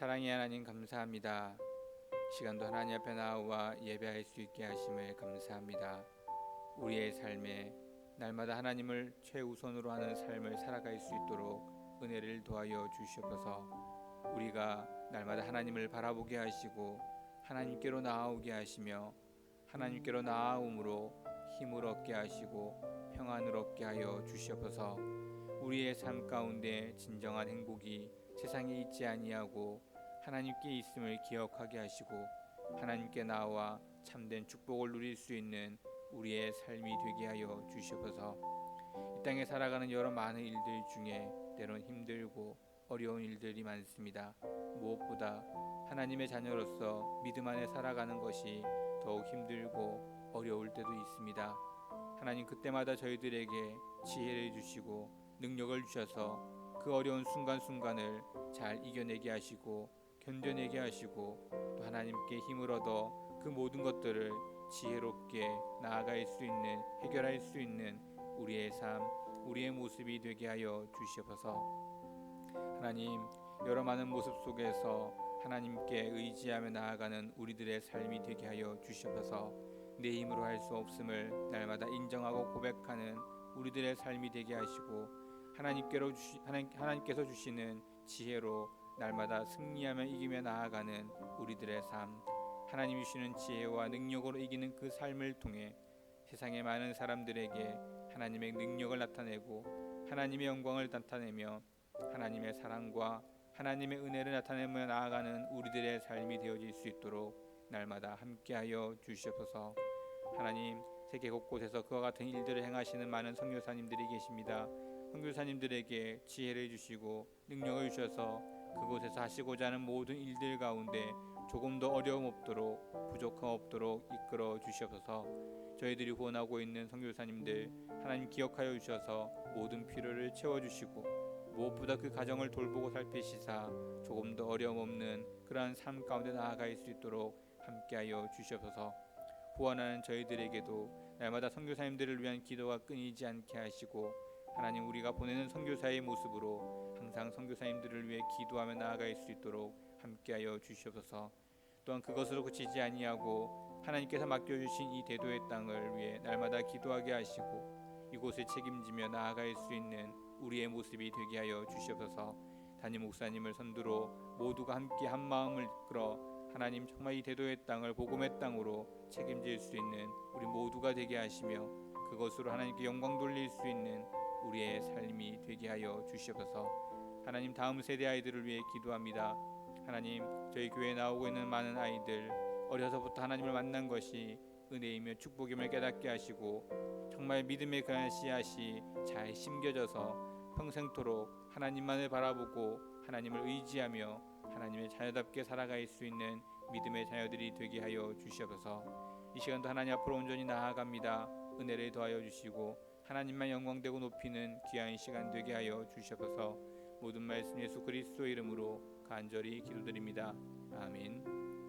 사랑의 하나님 감사합니다. 시간도 하나님 앞에 나와 예배할 수 있게 하심을 감사합니다. 우리의 삶에 날마다 하나님을 최우선으로 하는 삶을 살아갈 수 있도록 은혜를 도하여 주시옵소서. 우리가 날마다 하나님을 바라보게 하시고 하나님께로 나아오게 하시며 하나님께로 나아옴으로 힘을 얻게 하시고 평안을 얻게 하여 주시옵소서. 우리의 삶 가운데 진정한 행복이 세상에 있지 아니하고 하나님께 있음을 기억하게 하시고 하나님께 나와 참된 축복을 누릴 수 있는 우리의 삶이 되게 하여 주시옵소서. 이 땅에 살아가는 여러 많은 일들 중에 때론 힘들고 어려운 일들이 많습니다. 무엇보다 하나님의 자녀로서 믿음 안에 살아가는 것이 더욱 힘들고 어려울 때도 있습니다. 하나님 그때마다 저희들에게 지혜를 주시고 능력을 주셔서 그 어려운 순간순간을 잘 이겨내게 하시고 견뎌내게 하시고 또 하나님께 힘을 얻어 그 모든 것들을 지혜롭게 나아갈 수 있는 해결할 수 있는 우리의 삶, 우리의 모습이 되게 하여 주시옵소서. 하나님 여러 많은 모습 속에서 하나님께 의지하며 나아가는 우리들의 삶이 되게 하여 주시옵소서. 내 힘으로 할 수 없음을 날마다 인정하고 고백하는 우리들의 삶이 되게 하시고 하나님께로 주시, 하나님, 하나님께서 주시는 지혜로 날마다 승리하며 이기며 나아가는 우리들의 삶 하나님이 주시는 지혜와 능력으로 이기는 그 삶을 통해 세상의 많은 사람들에게 하나님의 능력을 나타내고 하나님의 영광을 나타내며 하나님의 사랑과 하나님의 은혜를 나타내며 나아가는 우리들의 삶이 되어질 수 있도록 날마다 함께하여 주시옵소서. 하나님 세계 곳곳에서 그와 같은 일들을 행하시는 많은 선교사님들이 계십니다. 선교사님들에게 지혜를 주시고 능력을 주셔서 그곳에서 하시고자 하는 모든 일들 가운데 조금 더 어려움 없도록 부족함 없도록 이끌어 주시옵소서. 저희들이 후원하고 있는 선교사님들 하나님 기억하여 주셔서 모든 필요를 채워 주시고 무엇보다 그 가정을 돌보고 살피시사 조금 더 어려움 없는 그러한 삶 가운데 나아갈 수 있도록 함께하여 주시옵소서. 후원하는 저희들에게도 날마다 선교사님들을 위한 기도가 끊이지 않게 하시고 하나님 우리가 보내는 선교사의 모습으로 항상 선교사님들을 위해 기도하며 나아갈 수 있도록 함께하여 주시옵소서. 또한 그것으로 그치지 아니하고 하나님께서 맡겨 주신 이 대도의 땅을 위해 날마다 기도하게 하시고 이곳을 책임지며 나아갈 수 있는 우리의 모습이 되게 하여 주시옵소서. 담임 목사님을 선두로 모두가 함께 한 마음을 끌어 하나님 정말 이 대도의 땅을 복음의 땅으로 책임질 수 있는 우리 모두가 되게 하시며 그것으로 하나님께 영광 돌릴 수 있는 우리의 삶이 되게 하여 주시옵소서. 하나님 다음 세대 아이들을 위해 기도합니다. 하나님 저희 교회에 나오고 있는 많은 아이들 어려서부터 하나님을 만난 것이 은혜이며 축복임을 깨닫게 하시고 정말 믿음의 그한 씨앗이 잘 심겨져서 평생토록 하나님만을 바라보고 하나님을 의지하며 하나님의 자녀답게 살아갈 수 있는 믿음의 자녀들이 되게 하여 주시옵소서. 이 시간도 하나님 앞으로 온전히 나아갑니다. 은혜를 더하여 주시고 하나님만 영광되고 높이는 귀한 시간 되게 하여 주시옵소서. 모든 말씀 예수 그리스도 이름으로 간절히 기도드립니다. 아멘.